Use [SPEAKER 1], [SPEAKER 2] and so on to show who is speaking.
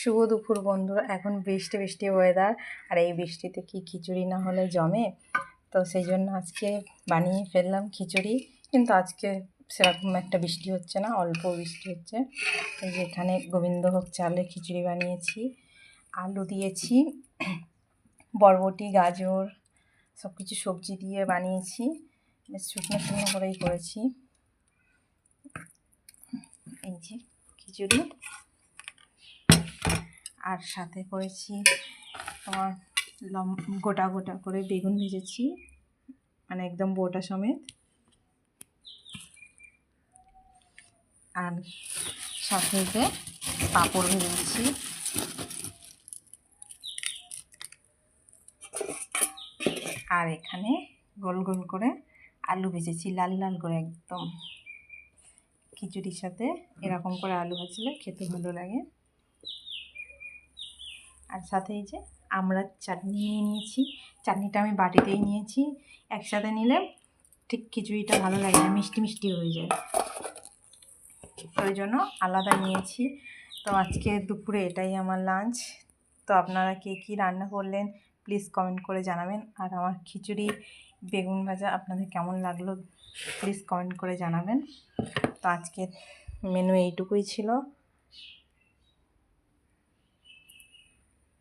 [SPEAKER 1] শুভ দুপুর বন্ধুরা এখন বৃষ্টি বৃষ্টি ওয়েদার আর এই বৃষ্টিতে কি খিচুড়ি না হলে জমে? তো সেই জন্য আজকে বানিয়ে ফেললাম খিচুড়ি। কিন্তু আজকে সেরকম একটা বৃষ্টি হচ্ছে না, অল্প বৃষ্টি হচ্ছে। এই যে এখানে গোবিন্দভোগ চালে খিচুড়ি বানিয়েছি, আলু দিয়েছি, বরবটি, গাজর সব কিছু সবজি দিয়ে বানিয়েছি। শুকনো শুকনো করেই করেছি। এই যে খিচুড়ি। আর সাথে করেছি তোমার লম, গোটা গোটা করে বেগুন ভেজেছি মানে একদম বোটা সমেত। আর সাথে যে পাঁপড় ভেজেছি। আর এখানে গোল গোল করে আলু ভেজেছি, লাল লাল করে একদম। খিচুড়ির সাথে এরকম করে আলু ভাজলে খেতে ভালো লাগে। আর সাথে এই যে আমরা চাটনি নিয়ে নিয়েছি। চাটনিটা আমি বাটিতেই নিয়েছি। একসাথে নিলে ঠিক খিচুড়িটা ভালো লাগে না, মিষ্টি মিষ্টি হয়ে যায়। ওই জন্য আলাদা নিয়েছি। তো আজকে দুপুরে এটাই আমার লাঞ্চ তো আপনারা কে কী রান্না করলেন প্লিজ কমেন্ট করে জানাবেন। আর আমার খিচুড়ি বেগুন ভাজা আপনাদের কেমন লাগল প্লিজ কমেন্ট করে জানাবেন। তো আজকের মেনু এইটুকুই ছিল।